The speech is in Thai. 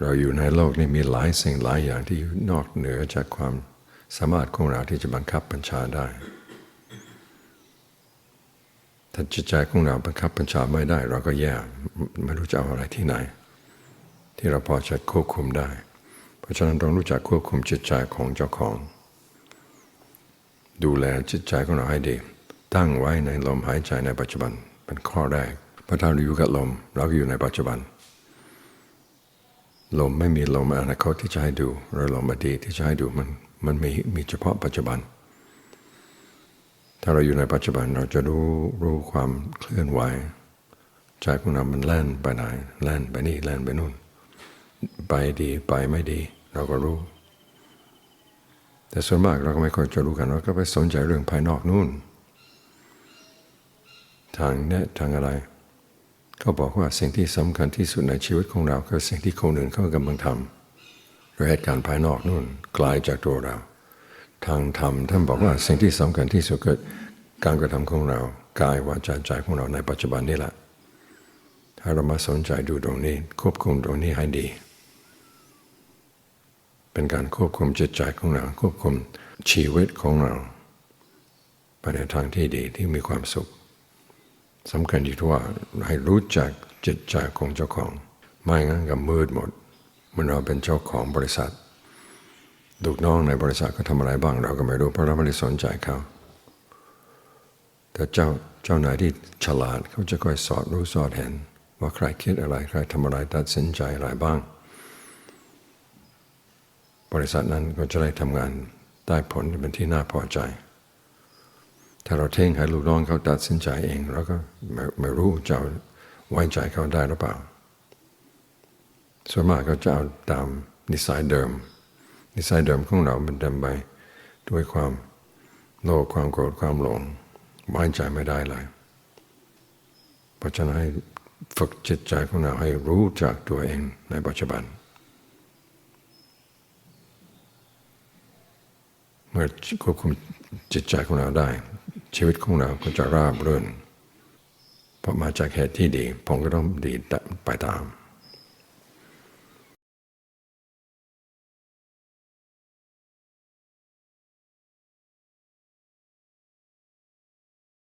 เราอยู่ในโลกนี้มีหลายสิ่งหลายอย่างที่นอกเหนือจากความสามารถของเราที่จะบังคับบัญชาได้ถ้าจิตใจของเราบังคับบัญชาไม่ได้ เราก็แย่ไม่รู้จะเอาอะไรที่ไหน ที่เราพอจะควบคุมได้ เพราะฉะนั้นต้องรู้จักควบคุมจิตใจของเจ้าของ ดูแลจิตใจของเราให้ดี ตั้งไว้ในลมหายใจในปัจจุบันเป็นข้อแรกเพราะถ้าเราอยู่กับลมเราก็อยู่ในปัจจุบัน ลมไม่มีลมอนาคตที่จะให้ดูหรือลมอดีตที่จะให้ดูมันมันมีมีเฉพาะปัจจุบัน ถ้าเราอยู่ในปัจจุบันเราจะรู้รู้ความเคลื่อนไหวใจของเรามันแล่นไปไหนแล่นไปนี่แล่นไปนู่น ไปดีไปไม่ดี เราก็รู้ แต่ส่วนมากเราก็ไม่ค่อยจะรู้กันเราก็ไปสนใจเรื่องภายนอกนู่น ทางเนี้ยทางอะไร เขาบอกว่าสิ่งที่สำคัญที่สุดในชีวิตของเราคือสิ่งที่คนอื่นเขากำลังทำหรือเหตุการณ์ภายนอกนู่นไกลาจากตัวเรา ทางธรรมท่านบอกว่าสิ่งที่สำคัญที่สุดคือการกระทำของเรากายวาจาใจของเราในปัจจุบันนี่แหละถ้าเรามาสนใจดูตรงนี้ ควบคุมตรงนี้ให้ดี เป็นการควบคุมจิตใจของเราควบคุมชีวิตของเราไปในทางที่ดีที่มีความสุข สำคัญที่ว่าให้รู้จักจิตใจของเจ้าของ ไม่งั้นก็มืดหมด มันเราเป็นเจ้าของบริษัทลูกน้องในบริษัทก็ทำอะไรบ้าง เราก็ไม่รู้เพราะเราไม่ได้สนใจเขาแต่เจ้าเจ้านายที่ฉลาดเขาจะคอยสอดรู้สอดเห็น ว่าใครคิดอะไรใครทำอะไรตัดสินใจอะไรบ้าง บริษัทนั้นก็จะได้ทำงานได้ผลเป็นที่น่าพอใจ ถ้าเราเท่งให้ลูกน้องเขาตัดสินใจเองเราก็ไม่ไม่รู้จะไว้ใจเขาได้หรือเปล่าส่วนมากก็จะเอาตามนิสัยเดิม นิสัยเดิมของเรามันเดิมไปด้วยความโลภความโกรธความหลงไว้ใจไม่ได้เลยเพราะฉะนั้นให้ฝึกจิตใจของเราให้รู้จักตัวเองในปัจจุบัน เมื่อควบคุมจิตใจของเราได้ ชีวิตของเราก็จะราบรื่น เพราะมาจากเหตุที่ดีผมก็ต้องดีไปตาม